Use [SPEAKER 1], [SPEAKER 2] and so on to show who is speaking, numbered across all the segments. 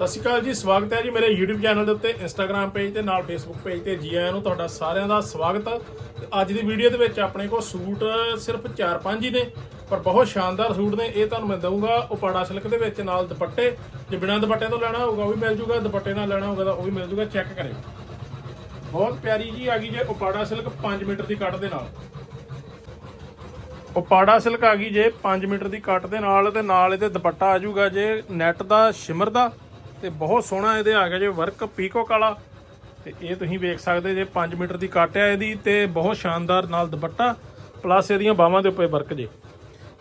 [SPEAKER 1] ਸਤਿ ਸ਼੍ਰੀ ਅਕਾਲ ਜੀ, ਸਵਾਗਤ ਹੈ ਜੀ ਮੇਰੇ YouTube ਚੈਨਲ ਦੇ ਉੱਤੇ, Instagram ਪੇਜ ਤੇ, ਨਾਲ Facebook ਪੇਜ ਤੇ, ਜੀ ਆਇਆਂ ਨੂੰ ਤੁਹਾਡਾ ਸਾਰਿਆਂ ਦਾ ਸਵਾਗਤ। ਅੱਜ ਦੀ ਵੀਡੀਓ ਦੇ ਵਿੱਚ ਆਪਣੇ ਕੋਲ ਸੂਟ ਸਿਰਫ 4-5 ਹੀ ਨੇ, ਪਰ ਬਹੁਤ ਸ਼ਾਨਦਾਰ ਸੂਟ ਨੇ। ਇਹ ਤੁਹਾਨੂੰ ਮੈਂ ਦਊਂਗਾ ਉਪਾੜਾ ਸਿਲਕ ਦੇ ਵਿੱਚ, ਨਾਲ ਦੁਪੱਟੇ। ਜੇ ਬਿਨਾਂ ਦੁਪੱਟੇ ਤੋਂ ਲੈਣਾ ਹੋਊਗਾ, ਉਹ ਵੀ ਮਿਲ ਜੂਗਾ। ਦੁਪੱਟੇ ਨਾਲ ਲੈਣਾ ਹੋਊਗਾ ਤਾਂ ਉਹ ਵੀ ਮਿਲ ਜੂਗਾ। ਚੈੱਕ ਕਰਿਓ। ਬਹੁਤ ਪਿਆਰੀ ਜੀ ਆ ਗਈ ਜੇ ਉਪਾੜਾ ਸਿਲਕ 5 ਮੀਟਰ ਦੀ ਕੱਟ ਦੇ ਨਾਲ। ਉਪਾੜਾ ਸਿਲਕ ਆ ਗਈ ਜੇ 5 ਮੀਟਰ ਦੀ ਕੱਟ ਦੇ ਨਾਲ ਤੇ ਨਾਲ ਇਹਦੇ ਦੁਪੱਟਾ ਆ ਜਾਊਗਾ ਜੇ ਨੈਟ ਦਾ ਸ਼ਿਮਰ ਦਾ। ਤੇ ਬਹੁਤ ਸੋਹਣਾ ਇਹਦੇ ਆ ਗਿਆ ਜੇ ਵਰਕ ਪੀਕੋਕ ਵਾਲਾ। ਤੇ ਇਹ ਤੁਸੀਂ ਵੇਖ ਸਕਦੇ ਜੇ 5 ਮੀਟਰ ਦੀ ਕੱਟ ਹੈ ਇਹਦੀ ਤੇ ਬਹੁਤ ਸ਼ਾਨਦਾਰ ਨਾਲ ਦੁਪੱਟਾ ਪਲੱਸ ਇਹਦੀਆਂ ਬਾਹਾਂ ਦੇ ਉੱਪਰ ਵਰਕ ਜੇ।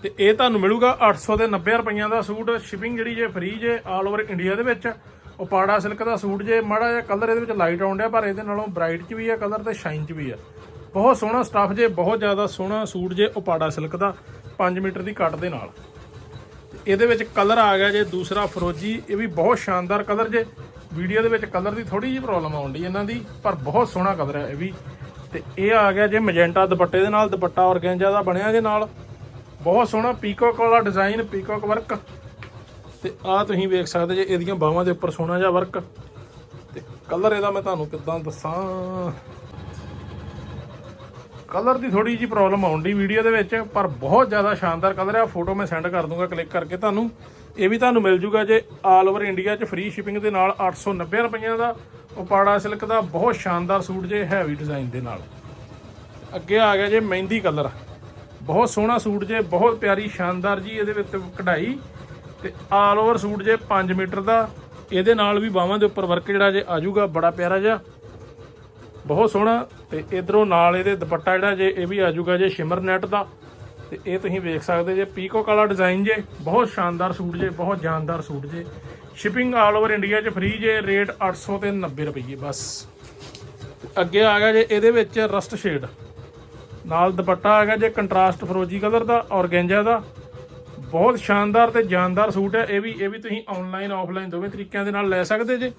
[SPEAKER 1] ਤੇ ਇਹ ਤੁਹਾਨੂੰ ਮਿਲੂਗਾ 800 ਦੇ 90 ਰੁਪਈਆਂ ਦਾ ਸੂਟ ਸ਼ਿਪਿੰਗ ਜਿਹੜੀ ਜੇ ਫ੍ਰੀ ਜੇ ਆਲ ਓਵਰ ਇੰਡੀਆ ਦੇ ਵਿੱਚ। ਉਪਾੜਾ ਸਿਲਕ ਦਾ ਸੂਟ ਜੇ, ਮਾੜਾ ਜਿਹਾ ਕਲਰ ਇਹਦੇ ਵਿੱਚ ਲਾਈਟ ਆਉਂਦਿਆ ਪਰ ਇਹਦੇ ਨਾਲੋਂ ਬ੍ਰਾਈਟ ਚ ਵੀ ਆ ਕਲਰ ਤੇ ਸ਼ਾਈਨ ਚ ਵੀ ਆ। ਬਹੁਤ ਸੋਹਣਾ ਸਟੱਫ ਜੇ, ਬਹੁਤ ਜ਼ਿਆਦਾ ਸੋਹਣਾ ਸੂਟ ਜੇ ਉਪਾੜਾ ਸਿਲਕ ਦਾ 5 ਮੀਟਰ ਦੀ ਕੱਟ ਦੇ ਨਾਲ। ਇਹਦੇ ਵਿੱਚ ਕਲਰ ਆ ਗਿਆ ਜੇ, ਦੂਸਰਾ ਫਰੋਜੀ ਇਹ ਵੀ ਬਹੁਤ ਸ਼ਾਨਦਾਰ ਕਲਰ ਜੇ। ਵੀਡੀਓ ਦੇ ਵਿੱਚ ਕਲਰ ਦੀ ਥੋੜੀ ਜਿਹੀ ਪ੍ਰੋਬਲਮ ਆਉਂਦੀ ਇਹਨਾਂ ਦੀ, ਪਰ ਬਹੁਤ ਸੋਹਣਾ ਕਲਰ ਹੈ ਇਹ ਵੀ। ਤੇ ਇਹ ਆ ਗਿਆ ਜੇ ਮੈਜੈਂਟਾ ਦੁਪੱਟੇ ਦੇ ਨਾਲ, ਦੁਪੱਟਾ ਔਰਗੈਂਜਾ ਦਾ ਬਣਿਆ ਜੇ ਨਾਲ। ਬਹੁਤ ਸੋਹਣਾ ਪੀਕੋਕ ਵਾਲਾ ਡਿਜ਼ਾਈਨ ਪੀਕੋਕ ਵਰਕ ਤੇ ਆ ਤੁਸੀਂ ਵੇਖ ਸਕਦੇ ਜੇ, ਇਹਦੀਆਂ ਬਾਹਾਂ ਦੇ ਉੱਪਰ ਸੋਹਣਾ ਜਿਹਾ ਵਰਕ ਤੇ ਕਲਰ ਇਹਦਾ ਮੈਂ ਤੁਹਾਨੂੰ ਕਿੱਦਾਂ ਦੱਸਾਂ। ਕਲਰ ਦੀ ਥੋੜੀ ਜੀ ਪ੍ਰੋਬਲਮ ਆਉਂਦੀ ਵੀਡੀਓ ਦੇ ਵਿੱਚ, ਪਰ ਬਹੁਤ ਜ਼ਿਆਦਾ ਸ਼ਾਨਦਾਰ ਕਲਰ ਹੈ ਫੋਟੋ ਮੈਂ ਸੈਂਡ ਕਰ ਦੂੰਗਾ ਕਲਿੱਕ ਕਰਕੇ ਤੁਹਾਨੂੰ। ਇਹ ਵੀ ਤੁਹਾਨੂੰ ਮਿਲ ਜੂਗਾ ਜੇ ਆਲ ਓਵਰ ਇੰਡੀਆ 'ਚ ਫ੍ਰੀ ਸ਼ਿਪਿੰਗ ਦੇ ਨਾਲ 890 ਰੁਪਈਆਂ ਦਾ ਉਪਾੜਾ ਸਿਲਕ ਦਾ। ਬਹੁਤ ਸ਼ਾਨਦਾਰ ਸੂਟ ਜੇ ਹੈਵੀ ਡਿਜ਼ਾਈਨ ਦੇ ਨਾਲ। ਅੱਗੇ ਆ ਗਿਆ ਜੇ ਮਹਿੰਦੀ ਕਲਰ। ਬਹੁਤ ਸੋਹਣਾ ਸੂਟ ਜੇ, ਬਹੁਤ ਪਿਆਰੀ, ਸ਼ਾਨਦਾਰ ਜੀ ਇਹਦੇ ਵਿੱਚ ਕਢਾਈ। ਤੇ ਆਲ ਓਵਰ ਸੂਟ ਜੇ 5 ਮੀਟਰ ਦਾ। ਇਹਦੇ ਨਾਲ ਵੀ ਬਾਹਾਂ ਦੇ ਉੱਪਰ ਵਰਕ ਜਿਹੜਾ ਜੇ ਆਜੂਗਾ ਬੜਾ ਪਿਆਰਾ ਜਿਹਾ। ਬਹੁਤ ਸੋਹਣਾ ਤੇ ਇਧਰੋਂ ਨਾਲ ਇਹਦੇ ਦੁਪੱਟਾ ਜਿਹੜਾ ਜੇ ਇਹ ਵੀ ਆਜੂਗਾ ਜੇ ਸ਼ਿਮਰ ਨੈਟ ਦਾ, ਤੇ ਇਹ ਤੁਸੀਂ ਵੇਖ ਸਕਦੇ ਜੇ ਪੀਕੋ ਵਾਲਾ ਡਿਜ਼ਾਈਨ ਜੇ, ਬਹੁਤ ਸ਼ਾਨਦਾਰ ਸੂਟ ਜੇ, ਬਹੁਤ ਜਾਨਦਾਰ ਸੂਟ ਜੇ। ਸ਼ਿਪਿੰਗ ਆਲ ਓਵਰ ਇੰਡੀਆ 'ਚ ਫ੍ਰੀ ਜੇ ਰੇਟ 800 ਤੇ 90 ਰੁਪਏ ਬਸ। ਅੱਗੇ ਆ ਗਿਆ ਜੇ ਇਹਦੇ ਵਿੱਚ ਰਸਟ ਸ਼ੇਡ ਨਾਲ ਦੁਪੱਟਾ ਆ ਗਿਆ ਜੇ ਕੰਟਰਾਸਟ ਫਰੋਜੀ ਕਲਰ ਦਾ, ਔਰਗੈਂਜਾ ਦਾ। ਬਹੁਤ ਸ਼ਾਨਦਾਰ ਤੇ ਜਾਨਦਾਰ ਸੂਟ ਹੈ, ਇਹ ਵੀ ਇਹ ਵੀ ਤੁਸੀਂ ਆਨਲਾਈਨ ਆਫਲਾਈਨ ਦੋਵੇਂ ਤਰੀਕਿਆਂ ਦੇ ਨਾਲ ਲੈ ਸਕਦੇ ਜੇ।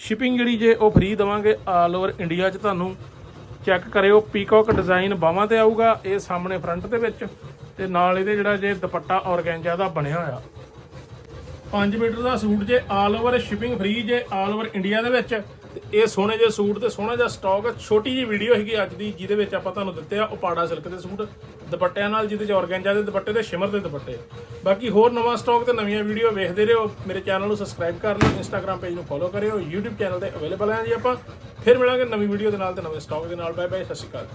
[SPEAKER 1] ਸ਼ਿਪਿੰਗ ਜਿਹੜੀ ਜੇ ਉਹ ਫ੍ਰੀ ਦਵਾਂਗੇ ਆਲ ਓਵਰ ਇੰਡੀਆ 'ਚ ਤੁਹਾਨੂੰ ਚੈੱਕ ਕਰਿਓ ਪੀਕੌਕ ਡਿਜ਼ਾਈਨ ਬਾਹਾਂ ਤੇ ਆਊਗਾ, ਇਹ ਸਾਹਮਣੇ ਫਰੰਟ ਦੇ ਵਿੱਚ, ਤੇ ਨਾਲ ਇਹਦੇ ਜਿਹੜਾ ਜੇ ਦੁਪੱਟਾ ਔਰਗੈਂਜਾ ਦਾ ਬਣਿਆ ਹੋਇਆ। 5 ਮੀਟਰ ਦਾ ਸੂਟ ਜੇ ਆਲ ਓਵਰ ਸ਼ਿਪਿੰਗ ਫ੍ਰੀ ਜੇ ਆਲ ਓਵਰ ਇੰਡੀਆ ਦੇ ਵਿੱਚ ਇਹ ਸੋਹਣੇ ਜਿਹੇ ਸੂਟ ਤੇ ਸੋਹਣਾ ਜਿਹਾ ਸਟਾਕ ਛੋਟੀ ਜਿਹੀ ਵੀਡੀਓ ਹੈਗੀ ਅੱਜ ਦੀ, ਜਿਹਦੇ ਵਿੱਚ ਆਪਾਂ ਤੁਹਾਨੂੰ ਦਿੱਤੇ ਆ ਉਪਾੜਾ ਸਿਲਕ ਦੇ ਸੂਟ, ਦੁਪੱਟਿਆਂ ਨਾਲ, ਜਿਹਦੇ ਚ ਔਰਗੈਂਜਾ ਦੇ ਦੁਪੱਟੇ ਤੇ ਸ਼ਿਮਰ ਦੇ ਦੁਪੱਟੇ। ਬਾਕੀ ਹੋਰ ਨਵਾਂ ਸਟਾਕ ਤੇ ਨਵੀਆਂ ਵੀਡੀਓ ਵੇਖਦੇ ਰਹੋ, ਮੇਰੇ ਚੈਨਲ ਨੂੰ ਸਬਸਕ੍ਰਾਈਬ ਕਰ ਲਓ ਇੰਸਟਾਗ੍ਰam ਪੇਜ ਨੂੰ ਫੋਲੋ ਕਰਿਓ, YouTube ਚੈਨਲ ਤੇ ਅਵੇਲੇਬਲ ਹੈ ਜੀ ਆਪਾਂ। ਫਿਰ ਮਿਲਾਂਗੇ ਨਵੀਂ ਵੀਡੀਓ ਦੇ ਨਾਲ ਤੇ ਨਵੇਂ ਸਟਾਕ ਦੇ ਨਾਲ। ਬਾਏ ਬਾਏ ਸਤਿ ਸ਼੍ਰੀ ਅਕਾਲ।